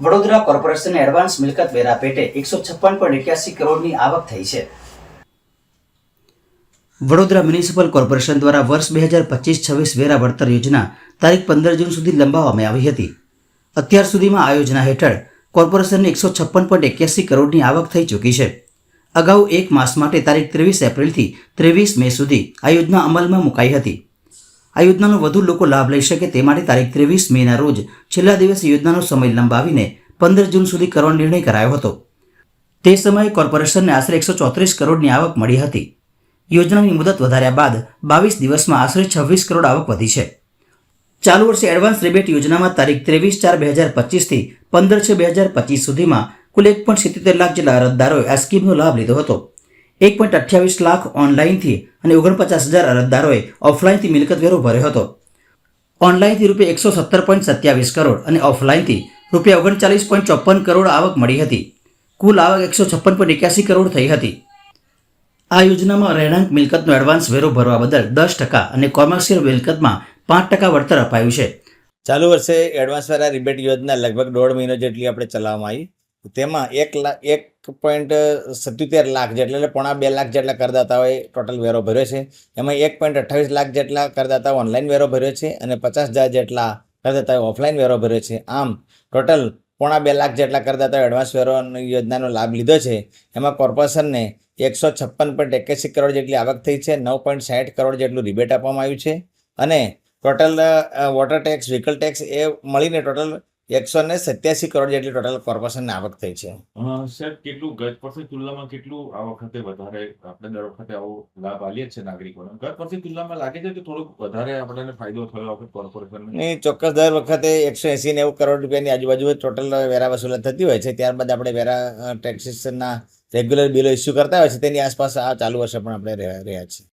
Vadodara કોર્પોરેશનને advance મિલકત વેરા પેટે એકસો છપ્પન પોઈન્ટ એક્યાસી કરોડની આવક થઈ છે. વડોદરા મ્યુનિસિપલ કોર્પોરેશન દ્વારા વર્ષ બે હજાર પચીસ છવ્વીસ વેરા વળતર યોજના તારીખ પંદર જૂન સુધી લંબાવવામાં આવી હતી. અત્યાર સુધીમાં આ યોજના હેઠળ કોર્પોરેશનને એકસો છપ્પન પોઈન્ટ એક્યાસી કરોડની આવક થઈ ચૂકી છે. અગાઉ એક માસ માટે તારીખ ત્રેવીસ એપ્રિલથી ત્રેવીસ મે સુધી આ યોજના અમલમાં મુકાઈ હતી. આ યોજનાનો વધુ લોકો લાભ લઈ શકે તે માટે તારીખ ત્રેવીસ મેના રોજ છેલ્લા દિવસે યોજનાનો સમય લંબાવીને પંદર જૂન સુધી કરવાનો નિર્ણય કરાયો હતો. તે સમયે કોર્પોરેશનને આશરે એકસો ચોત્રીસ કરોડની આવક મળી હતી. યોજનાની મુદત વધાર્યા બાદ બાવીસ દિવસમાં આશરે છવ્વીસ કરોડ આવક વધી છે. ચાલુ વર્ષે એડવાન્સ રિબેટ યોજનામાં તારીખ ત્રેવીસ ચાર બે હજાર પચીસથી પંદર છ બે હજાર પચીસ સુધીમાં કુલ એક પોઈન્ટ સિત્તેર લાખ જેટલા અરજદારોએ આ સ્કીમનો લાભ લીધો હતો. એક પોઈન્ટ અઠ્યાવીસ લાખ ઓનલાઈનથી અને ઓગણપચાસ હજાર અરજદારોએ ઓફલાઈનથી મિલકત વેરો ભર્યો હતો. ઓનલાઈનથી રૂપિયા એકસો સત્તર પોઈન્ટ સત્યાવીસ કરોડ અને ઓફલાઈનથી રૂપિયા ઓગણચાલીસ પોઈન્ટ ચોપન કરોડ આવક મળી હતી. કુલ આવક એકસો છપ્પન પોઈન્ટ એક્યાસી કરોડ થઈ હતી. આ યોજનામાં રહેણાંક મિલકતનો એડવાન્સ વેરો ભરવા બદલ દસ ટકા અને કોમર્શિયલ મિલકતમાં પાંચ ટકા વળતર અપાયું છે. ચાલુ વર્ષે એડવાન્સ વાળા રિબેટ યોજના લગભગ દોઢ મહિનો જેટલી આપણે ચલાવવામાં આવી. તેમાં એક લાખ એક પોઈન્ટ સત્યોતેર લાખ જેટલા એટલે પોણા બે લાખ જેટલા કરદાતાઓએ ટોટલ વેરો ભર્યો છે. એમાં એક પોઈન્ટ અઠ્ઠાવીસ લાખ જેટલા કરદાતાઓ ઓનલાઈન વેરો ભર્યો છે અને પચાસ હજાર જેટલા કરદાતાઓ ઓફલાઈન વેરો ભર્યો છે. આમ ટોટલ પોણા બે લાખ જેટલા કરદાતાઓ એડવાન્સ વેરો યોજનાનો લાભ લીધો છે. એમાં કોર્પોરેશનને એકસો છપ્પન પોઈન્ટ એક્યાસી કરોડ જેટલી આવક થઈ છે, નવ પોઈન્ટ સાઠ કરોડ જેટલું રિબેટ આપવામાં આવ્યું છે. અને total water tax vehicle tax એ મળીને ટોટલ એકસો ને સત્યાસી કરોડ જેટલી ટોટલ કોર્પોરેશનને આવક થઈ છે. સર કેટલું ગત વર્ષની તુલનામાં કેટલું આ વખતે વધારે આપણે દર વખતે આવો લાભ આલીએ જ છે નાગરિકોને? ગત વર્ષની તુલનામાં લાગે છે કે થોડોક વધારે આપણને ફાયદો થયો વખત કોર્પોરેશનને ને? ચોક્કસ દર વખતે એકસો એસી નેવું કરોડ રૂપિયાની આજુબાજુ ટોટલ વેરા વસૂલાત થતી હોય છે. ત્યારબાદ આપણે વેરા ટેક્સેસના રેગ્યુલર બિલો ઇસ્યુ કરતા હોય છે. તેની આસપાસ આ ચાલુ વર્ષે પણ આપણે રહ્યા છીએ.